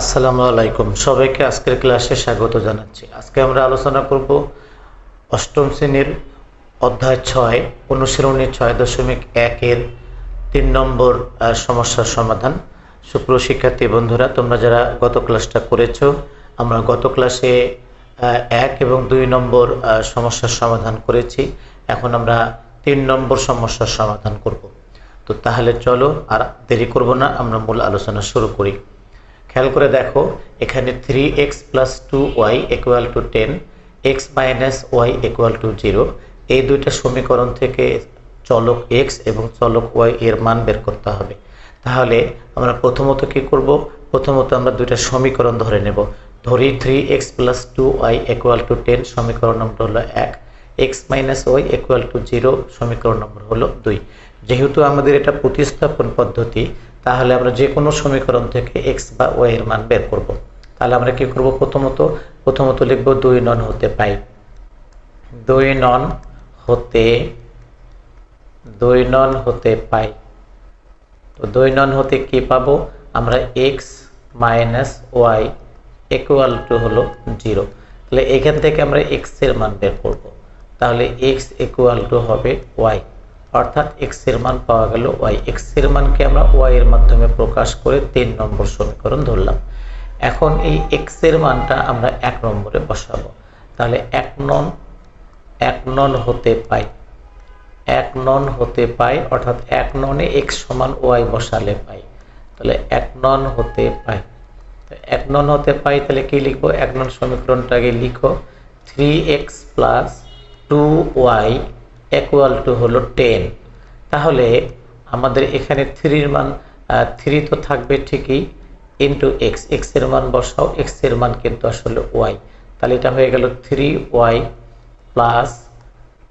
আসসালামু আলাইকুম। সবাইকে আজকের ক্লাসে স্বাগত জানাচ্ছি। আজকে আমরা আলোচনা করব অষ্টম শ্রেণির অধ্যায় ছয়, অনুশীলনী ছয় দশমিক একের তিন নম্বর সমস্যার সমাধান। সুপ্রিয় শিক্ষার্থী বন্ধুরা, তোমরা যারা গত ক্লাসটা করেছ, আমরা গত ক্লাসে এক এবং দুই নম্বর সমস্যার সমাধান করেছি। এখন আমরা তিন নম্বর সমস্যার সমাধান করব। তো তাহলে চলো আর দেরি করব না, আমরা মূল আলোচনা শুরু করি। খেয়াল করে দেখো, এখানে three x plus two y equal to ten x minus y equal to zero এই দুইটা সমীকরণ থেকে চলক এক্স এবং চলক ওয়াই এর মান বের করতে হবে। তাহলে আমরা প্রথমত কি করব? প্রথমত আমরা দুইটা সমীকরণ ধরে নেব। ধরি three x plus two y equal to ten সমীকরণ নম্বর হলো এক। X minus y equal to zero সমীকরণ নম্বর হলো দুই। যেহেতু আমাদের এটা প্রতিস্থাপন পদ্ধতি তাহলে আমরা যে কোনো সমীকরণ থেকে এক্স বা ওয়াই এর মান বের করব। তাহলে আমরা কি করব প্রথমত? প্রথমত লিখব দুই নন হতে পাই। দুই নন হতে, দুই নন হতে পাই। তো দুই নন হতে কি পাবো? আমরা x minus y equal to হলো জিরো তাহলে এখান থেকে আমরা এক্সের মান বের করব। তাহলে এক্স ইকুয়াল টু হবে ওয়াই অর্থাৎ এক্সের মান পাওয়া গেল ওয়াই এক্সের মানকে আমরা ওয়াই এর মাধ্যমে প্রকাশ করে তিন নম্বর সমীকরণ ধরলাম। এখন এই এক্সের মানটা আমরা এক নম্বরে বসাবো। তাহলে এক নন এক নন হতে পাই। এক নন হতে পাই, অর্থাৎ এক ননে এক্স সমান ওয়াই বসালে পাই। তাহলে এক নন হতে পাই। এক নন হতে পাই, তাহলে কি লিখব? এক নন সমীকরণটাকে লিখো। Three x plus two y equal to হলো টেন তাহলে আমাদের এখানে থ্রির মান থ্রি তো থাকবে ঠিকই ইন্টু এক্স এক্সের মান বসাও এক্সের মান কিন্তু আসলে ওয়াই তাহলে এটা হয়ে গেল three y plus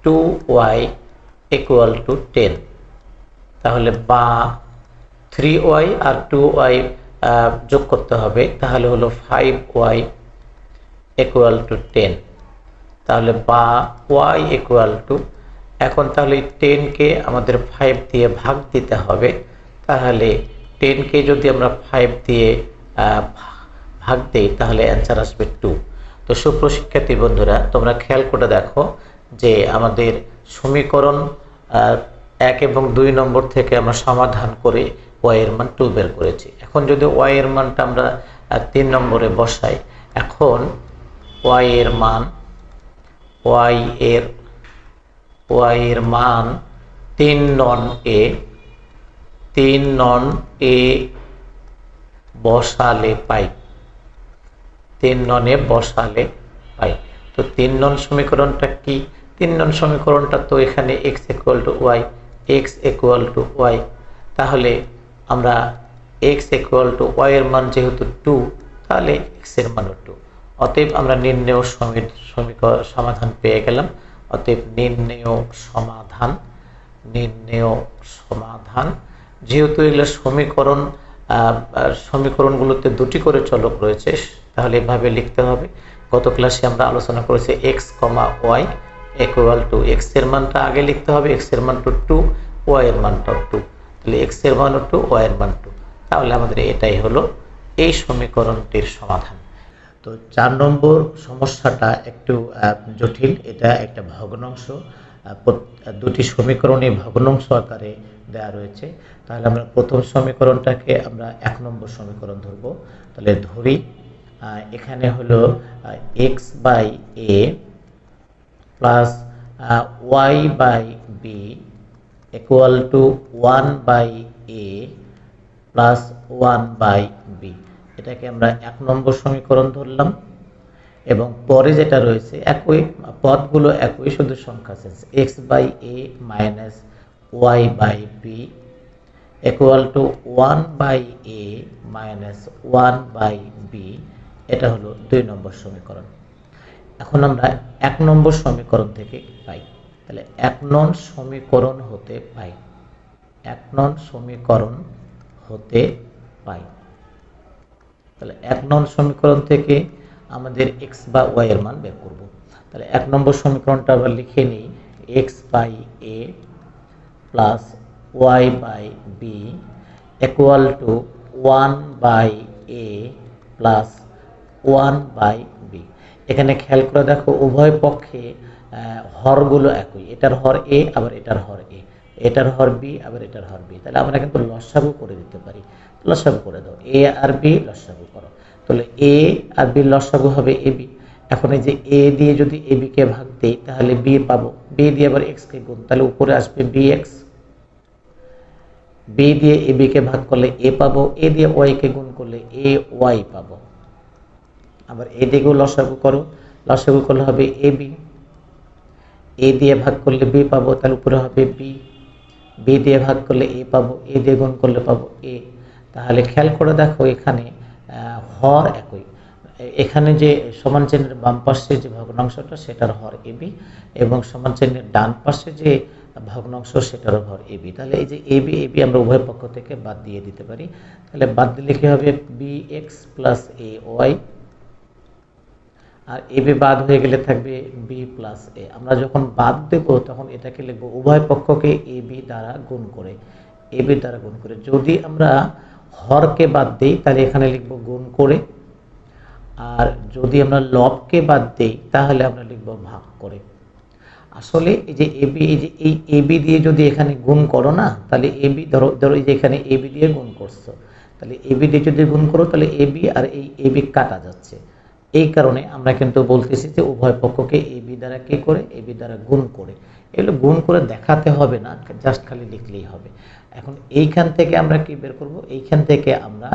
two y equal to ten তাহলে বা থ্রি ওয়াই আর টু ওয়াই যোগ করতে হবে, তাহলে হলো five y equal to ten তাহলে বা ওয়াই ইকুয়াল টু এখন তাহলে টেনকে আমাদের ফাইভ দিয়ে ভাগ দিতে হবে। তাহলে টেনকে যদি আমরা ফাইভ দিয়ে ভাগ দিই, তাহলে অ্যান্সার আসবে টু তো সুপ্রশিক্ষার্থী বন্ধুরা, তোমরা খেয়াল করে দেখো যে আমাদের সমীকরণ এক এবং দুই নম্বর থেকে আমরা সমাধান করে ওয়াইয়ের মান টু বের করেছি। এখন যদি ওয়াইয়ের মানটা আমরা তিন নম্বরে বসাই, এখন ওয়াইয়ের মান ওয়াই এর ওয়াই এর মান তিন নন এ, তিন নন এ বসালে পাই। তিন ননে বসালে পাই। তো তিন নন সমীকরণটা কি? তিন নন সমীকরণটা তো এখানে x equal to y x equal to y তাহলে আমরা এক্স ইকুয়াল টু ওয়াই এর মান যেহেতু টু তাহলে এক্সের মানও টু অতএব আমরা নির্ণেয় সমী- সমীকরণ সমাধান পেয়ে গেলাম। অতএব নির্ণেয় সমাধান নির্ণেয় সমাধান। যেহেতু এগুলো সমীকরণ সমীকরণগুলোতে দুটি করে চলক রয়েছে, তাহলে এভাবে লিখতে হবে। গত ক্লাসে আমরা আলোচনা করেছি x comma y equal to এক্সের মানটা আগে লিখতে হবে এক্সের মান টু টু ওয়াই এর মানটাও টু তাহলে এক্সের মানও টু ওয়াই এর মান টু তাহলে আমাদের এটাই হলো এই সমীকরণটির সমাধান। তো চার নম্বর সমস্যাটা একটু জটিল। এটা একটা ভগ্নাংশ। দুটি সমীকরণে ভগ্নাংশ আকারে দেওয়া রয়েছে। তাহলে আমরা প্রথম সমীকরণটাকে আমরা এক নম্বর সমীকরণ ধরব। তাহলে ধরি এখানে হলো x by a plus y by b equal to one by a plus one by এটাকে আমরা এক নম্বর সমীকরণ ধরলাম। এবং পরে যেটা রয়েছে, একই পদগুলো একই শুধু সংখ্যা change x by a minus y by b equal to one by a minus one by b এটা হলো দুই নম্বর সমীকরণ। এখন আমরা এক নম্বর সমীকরণ থেকে পাই। তাহলে এক নন সমীকরণ হতে পাই। এক নন সমীকরণ হতে পাই। তাহলে এক নং সমীকরণ থেকে আমাদের এক্স বা ওয়াই এর মান বের করব। তাহলে এক নম্বর সমীকরণটা আবার লিখে নিই x by a plus y by b equal to one by a plus one by b এখানে খেয়াল করে দেখো, উভয় পক্ষে হরগুলো একই। এটার হর এ আবার এটার হর এ এটার হর বি আবার এটার হর বি তাহলে আমরা কিন্তু লসাগু করে দিতে পারি। লসাগু করে দাও। এ আর বি লসাগু করো। তাহলে এ আর বি লসাগু হবে এ বি এখন এই যে এ দিয়ে যদি এ বি কে ভাগ দেই, তাহলে বি পাবো। বি দিয়ে আবার এক্স কে গুণ। তাহলে উপরে আসবে বি এক্স বি দিয়ে এ বি কে ভাগ করলে এ পাবো। এ দিয়ে ওয়াই কে গুণ করলে এ ওয়াই পাবো। আবার এ দিকেও লসাগু করো। লসাগু করলে হবে এ বি এ দিয়ে ভাগ করলে বি পাবো। তাহলে উপরে হবে বি বি দিয়ে ভাগ করলে এ পাবো। এ দিয়ে গুণ করলে পাবো এ তাহলে খেয়াল করে দেখো এখানে হর একই। এখানে যে সমান চিহ্নের বাম পাশে যে ভগ্নাংশটা, সেটার হর এবি এবং সমান চিহ্নের ডান পাশে যে ভগ্নাংশ সেটার হর এবি তাহলে এই যে এবি এবি আমরা উভয় পক্ষ থেকে বাদ দিয়ে দিতে পারি। তাহলে বাদ দিলে কি হবে? B x plus a y, R a b বাদ হয়ে গেলে থাকবে বি প্লাস এ। আমরা যখন বাদ দেব, তখন এটাকে লিখব উভয় পক্ষকে এ বি দ্বারা গুণ করে, এ বি দ্বারা গুণ করে। যদি আমরা হরকে বাদ দিই, তাহলে এখানে লিখব গুণ করে। আর যদি আমরা লবকে বাদ দেই, তাহলে আমরা লিখব ভাগ করে। আসলে এই যে এবি এই যে এই এবি দিয়ে যদি এখানে গুণ করো না, তাহলে এবি ধরো ধরো এই যে এখানে এবি দিয়ে গুণ করছ। তাহলে এবি দিয়ে যদি গুণ করো, তাহলে এবি আর এই এবি কাটা যাচ্ছে। এই কারণে আমরা কিন্তু বলতেছি যে উভয় পক্ষকে এবি দ্বারা কি করে? এবি দ্বারা গুণ করে। এগুলো গুণ করে দেখাতে হবে না জাস্ট খালি লিখলেই হবে। এখন এইখান থেকে আমরা কি বের করব? এইখান থেকে আমরা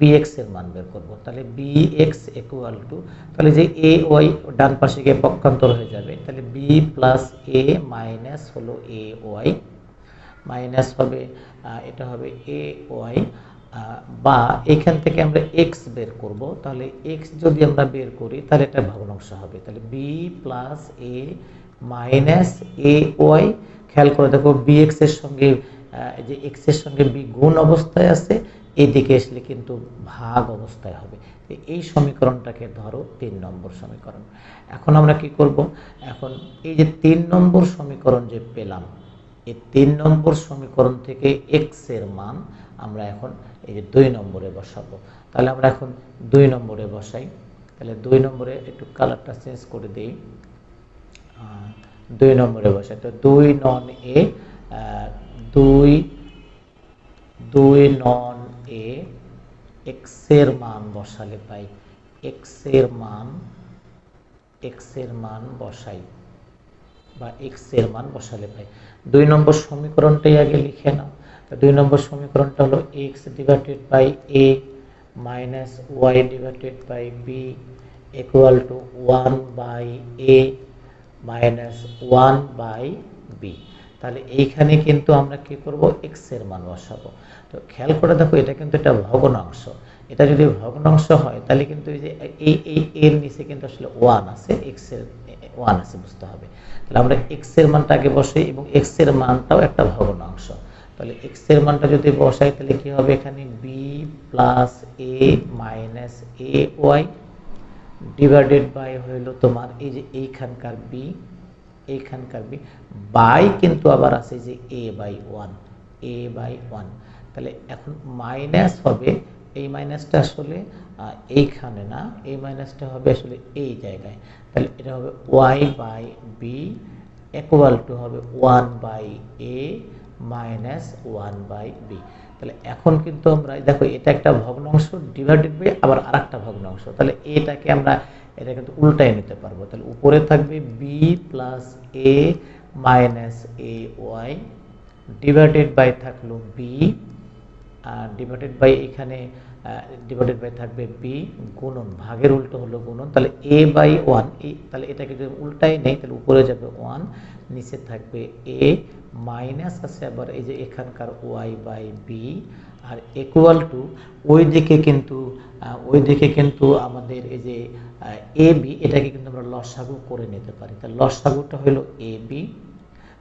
বিএক্স এর মান বের করব। তাহলে বিএক্স ইকুয়াল টু তাহলে যে এ ওয়াই ডান পাশে গিয়ে পক্ষান্তর হয়ে যাবে, তাহলে বি প্লাস এ মাইনাস হলো এ ওয়াই মাইনাস হবে এটা হবে এ ওয়াই বা এখান থেকে আমরা এক্স বের করব। তাহলে এক্স যদি আমরা বের করি, তাহলে এটা ভগ্নাংশ হবে। তাহলে b plus a minus a y, খেয়াল করে দেখো বি এক্সের সঙ্গে যে এক্সের সঙ্গে বি গুণ অবস্থায় আছে, এদিকে আসলে কিন্তু ভাগ অবস্থায় হবে। এই সমীকরণটাকে ধরো তিন নম্বর সমীকরণ। এখন আমরা কি করব? এখন এই যে তিন নম্বর সমীকরণ যে পেলাম, এই তিন নম্বর সমীকরণ থেকে এক্সের মান আমরা এখন এই যে দুই নম্বরে বসাবো। তাহলে আমরা এখন দুই নম্বরে বসাই। তাহলে দুই নম্বরে একটু কালারটা চেঞ্জ করে দিই। দুই নম্বরে বসাই তো দুই নন এ দুই দুই নন এ এক্সের মান বসালে পাই। এক্সের মান এক্সের মান বসাই বা এক্সের মান বসালে পাই। দুই নম্বর সমীকরণটাই আগে লিখে নাও। দুই নম্বর সমীকরণটা হলো x divided by a minus y divided by b equal to one by a minus one by b. তাহলে এইখানে কিন্তু আমরা কি করব? এক্সের মান বসাবো। তো খেয়াল করে দেখো, এটা কিন্তু একটা ভগ্নাংশ। এটা যদি ভগ্নাংশ হয়, তাহলে কিন্তু এই যে এই এর নিচে কিন্তু আসলে ওয়ান আছে এক্সের, ওয়ান আছে, বুঝতে হবে। তাহলে আমরা এক্সের মানটা আগে বসাই এবং এক্সের মানটাও একটা ভগ্নাংশ। তাহলে এক্সের মানটা যদি বসাই, তাহলে কি হবে এখানে? B plus a minus a y divided by হইল তোমার এই যে এইখানকার বি এইখানকার বি বাই কিন্তু আবার আছে যে a by one a by one তাহলে এখন মাইনাস হবে, এই মাইনাসটা আসলে এইখানে না, এই মাইনাসটা হবে আসলে এই জায়গায়। তাহলে এটা হবে y by b equal to হবে one by a minus one by b তাহলে এখন কিন্তু আমরা, দেখো, এটা একটা ভগ্নাংশ ডিভাইডেড বাই আবার আরেকটা ভগ্নাংশ। তাহলে এটাকে আমরা, এটা কিন্তু উল্টায় নিতে পারব। তাহলে উপরে থাকবে b plus a minus a y divided by থাকল বি আর ডিভাইডেড বাই এখানে ডিভাইডেড বাই থাকবে বি গুণন, ভাগের উল্টো হলো গুণন। তাহলে এ বাই ওয়ান তাহলে এটাকে যদি উল্টাই নেই, তাহলে উপরে যাবে ওয়ান নিচে থাকবে এ মাইনাস আছে আবার এই যে এখানকার ওয়াই বাই বি আর ইকুয়াল টু ওই দিকে কিন্তু ওই দিকে কিন্তু আমাদের এই যে এ বি এটাকে কিন্তু আমরা লসাগু করে নিতে পারি। তাহলে লসাগুটা হলো এ বি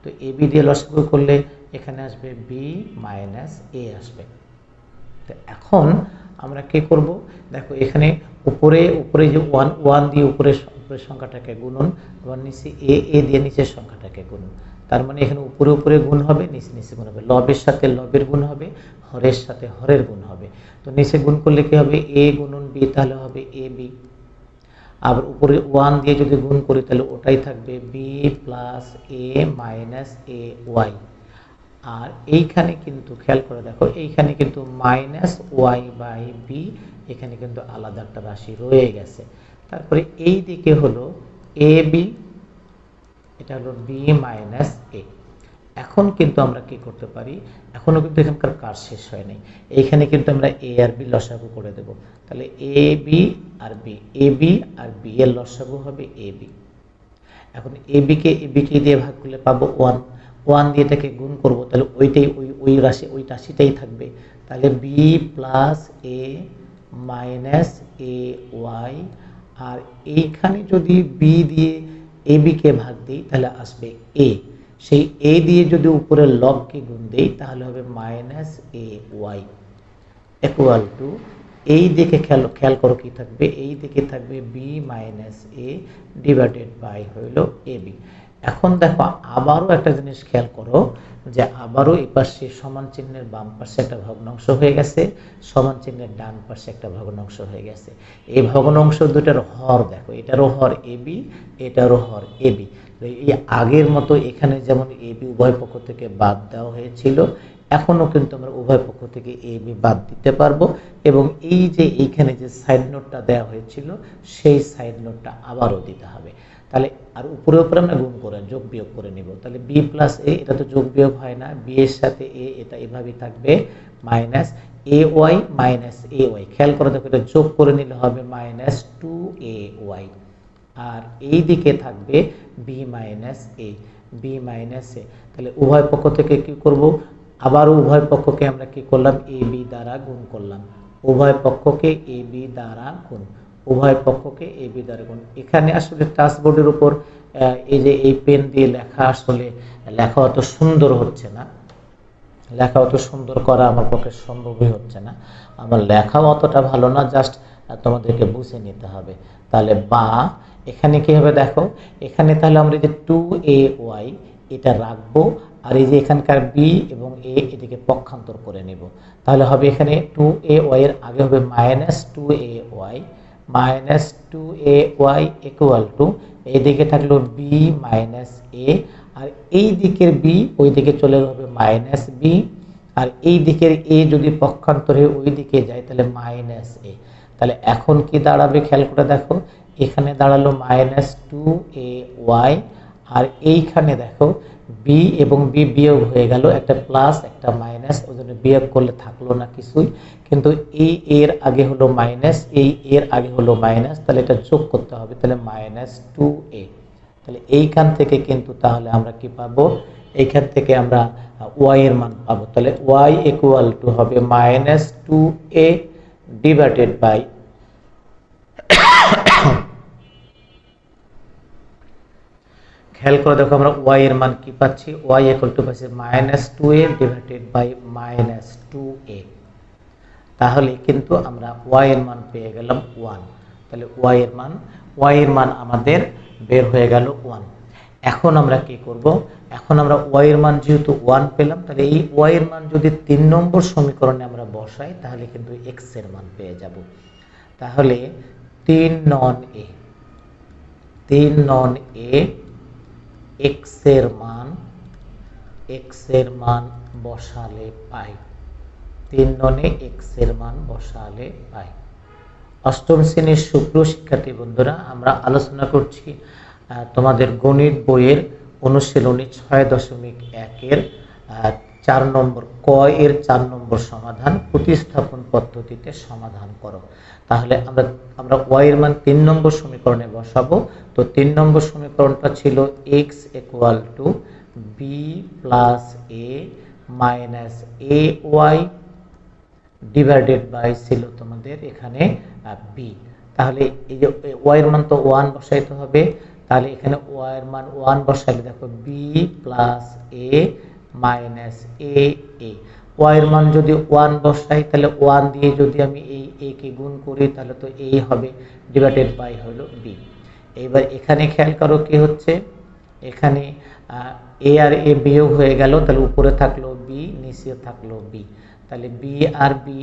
তো এ বি দিয়ে লসাগু করলে এখানে আসবে বি মাইনাস এ আসবে। তো এখন আমরা কি করব? দেখো এখানে উপরে উপরে যে ওয়ান ওয়ান দিয়ে উপরে উপরের সংখ্যাটাকে গুণন আবার নিচে এ এ দিয়ে নিচের সংখ্যাটাকে গুণন। তার মানে এখানে উপরে উপরে গুণ হবে, নিচে নিচে গুণ হবে। লবের সাথে লবের গুণ হবে, হরের সাথে হরের গুণ হবে। তো নিচে গুণ করলে কি হবে? এ গুণন বি, তাহলে হবে এ বি। আবার উপরে ওয়ান দিয়ে যদি গুণ করি, তাহলে ওটাই থাকবে b plus a minus a y. আর এইখানে কিন্তু খেয়াল করে দেখো, এইখানে কিন্তু মাইনাস ওয়াই বাই বি, এখানে কিন্তু আলাদা একটা রাশি রয়ে গেছে। তারপরে এই দিকে হলো এ বি, এটা হলো বি মাইনাস এ। এখন কিন্তু আমরা কি করতে পারি? এখনও কিন্তু এখানকার কাজ শেষ হয় নাই। এইখানে কিন্তু আমরা এ আর বি লসাগু করে দেব। তাহলে এ বি আর বি, এ বি আর বি এর লসাগু হবে এ বি। এখন এ বিকে এ বিকে দিয়ে ভাগ করলে পাবো ওয়ান। ওয়ান দিয়ে এটাকে গুণ করব, তাহলে ওইটাই, ওই ওই রাশি, ওই রাশিটাই থাকবে। তাহলে b plus a minus a y আর এইখানে যদি বি দিয়ে এ বিকে ভাগ দিই, তাহলে আসবে এ সেই এ দিয়ে যদি উপরের লবকে গুণ দেই, তাহলে হবে minus a y equal to এই দিকে খেয়াল খেয়াল করো কি থাকবে? এই দিকে থাকবে b minus a divided by হইল এ বি এখন দেখো, আবারও একটা জিনিস খেয়াল করো, যে আবারও এই পাশে সমান চিহ্নের বাম পাশে একটা ভগ্নাংশ হয়ে গেছে, সমান চিহ্নের ডান পাশে একটা ভগ্নাংশ হয়ে গেছে। এই ভগ্নাংশ দুটার হর দেখো এটারও হর এ বি এটারও হর এ বি। এই আগের মতো এখানে যেমন এ বি উভয় পক্ষ থেকে বাদ দেওয়া হয়েছিল এখনও কিন্তু আমরা উভয় পক্ষ থেকে এ বি বাদ দিতে পারব এবং এই যে এইখানে যে সাইড নোটটা দেওয়া হয়েছিল, সেই সাইড নোটটা আবারও দিতে হবে। তাহলে আর উপরে উপরে আমরা গুণ করে, যোগ বিয়োগ করে নিব। তাহলে বি প্লাস এ এটা তো যোগ বিয়োগ হয় না। বি এর সাথে এ এটা এভাবেই থাকবে minus a y minus a y খেয়াল করে দেখো, এটা যোগ করে নিলে হবে মাইনাস টু এ ওয়াই আর এই দিকে থাকবে b minus a b minus a তাহলে উভয় পক্ষ থেকে কি করব? আবারও উভয় পক্ষকে আমরা কি করলাম? এ বি দ্বারা গুণ করলাম। উভয় পক্ষকে এ বি দ্বারা গুণ। উভয় পক্ষকে এই বি দ্বারা গুণ। এখানে আসলে টাচবোর্ডের উপর এই যে এই পেন দিয়ে লেখা আসলে লেখা অত সুন্দর হচ্ছে না। লেখা অত সুন্দর করা আমার পক্ষে সম্ভবই হচ্ছে না। আমার লেখাও অতটা ভালো না জাস্ট তোমাদেরকে বুঝে নিতে হবে। তাহলে বা, এখানে কি হবে দেখো? এখানে তাহলে আমরা যে টু এ ওয়াই এটা রাখব, আর এই যে এখানকার বি এবং এ এদিকে পক্ষান্তর করে নেব। তাহলে হবে এখানে টু এ ওয়াই এর আগে হবে minus two a y minus two a y equal to এইদিকে থাকল বি মাইনাস এ আর এই দিকের বি ওই দিকে চলে হবে মাইনাস বি আর এই দিকের এ যদি পক্ষান্তরে ওই দিকে যায় তাহলে মাইনাস এ তাহলে এখন কি দাঁড়াবে খেয়াল করে দেখো, এখানে দাঁড়াল মাইনাস টু এ ওয়াই আর এইখানে দেখো বি এবং বি বিয়োগ হয়ে গেল, একটা প্লাস একটা মাইনাস ওই জন্য বিয়োগ করলে থাকল না কিছুই। কিন্তু এই এর আগে হলো মাইনাস এই এর আগে হলো মাইনাস তাহলে এটা যোগ করতে হবে, তাহলে মাইনাস টু এ তাহলে এইখান থেকে কিন্তু তাহলে আমরা কি পাবো? এইখান থেকে আমরা ওয়াই এর মান পাবো। তাহলে ওয়াই ইকুয়াল টু হবে minus two a divided by খেয়াল করে দেখো আমরা ওয়াই এর মান কি পাচ্ছি? ওয়াই ইকুয়াল টু পাচ্ছি minus two a divided by minus two a তাহলে কিন্তু আমরা ওয়াই এর মান পেয়ে গেলাম ওয়ান তাহলে ওয়াই এর মান ওয়াই এর মান আমাদের বের হয়ে গেল ওয়ান এখন আমরা কি করব? এখন আমরা ওয়াই এর মান যেহেতু ওয়ান পেলাম, তাহলে এই ওয়াই এর মান যদি তিন নম্বর সমীকরণে আমরা বসাই, তাহলে কিন্তু এক্সের মান পেয়ে যাব। তাহলে তিন নন এ তিন নন এ এক্সের মান এক্সের মান বসালে পাই। তিন ননে এক্সের মান বসালে পাই। অষ্টম শ্রেণির সুপ্রিয় শিক্ষার্থী বন্ধুরা, আমরা আলোচনা করছি তোমাদের গণিত বইয়ের অনুশীলনী ছয় দশমিক একের চার নম্বর ক এর চার নম্বর সমাধান, প্রতিস্থাপন পদ্ধতিতে সমাধান করো। তাহলে আমরা আমরা ওয়াই এর মান তিন নম্বর সমীকরণে বসাবো। তো তিন নম্বর সমীকরণটা ছিল x equal to b plus a minus a y divided by ছিল তোমাদের এখানে বি তাহলে এই যে ওয়াই এর মান তো ওয়ান বসাইতে হবে। তাহলে এখানে ওয়াই এর মান ওয়ান বসাইলে দেখো b plus a minus a y এর মান যদি ওয়ান বসাই তাহলে ওয়ান দিয়ে যদি আমি এই এ কে গুণ করি, তাহলে তো এ হবে ডিভাইডেড বাই হলো বি এইবার এখানে খেয়াল করো কি হচ্ছে? এখানে এ আর এ বিয়োগ হয়ে গেল, তাহলে উপরে থাকল বি নিচে থাকল বি তাহলে বি আর বি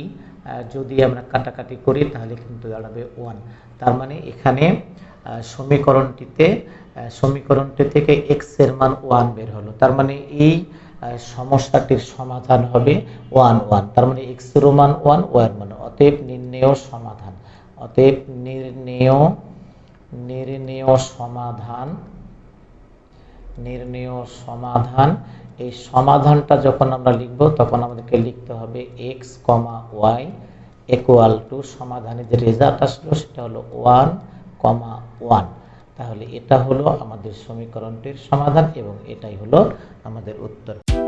যদি আমরা কাটাকাটি করি, তাহলে কিন্তু দাঁড়াবে ওয়ান তার মানে এখানে সমীকরণটিতে সমীকরণটি থেকে এক্সের মান ওয়ান বের হলো। তার মানে এই সমস্যাটির সমাধান হবে ওয়ান ওয়ান। তার মানে এক্সের মান ওয়ান ওয়ান মান। অতএব নির্ণেয় সমাধান। অতএব নির্ণেয় নির্ণেয় সমাধান নির্ণেয় সমাধান। এই সমাধানটা যখন আমরা লিখব, তখন আমাদেরকে লিখতে হবে x comma y equal to সমাধানের যে রেজাল্ট আসলো, সেটা হলো ওয়ান কমা ওয়ান তাহলে এটা হলো আমাদের সমীকরণটির সমাধান এবং এটাই হলো আমাদের উত্তর।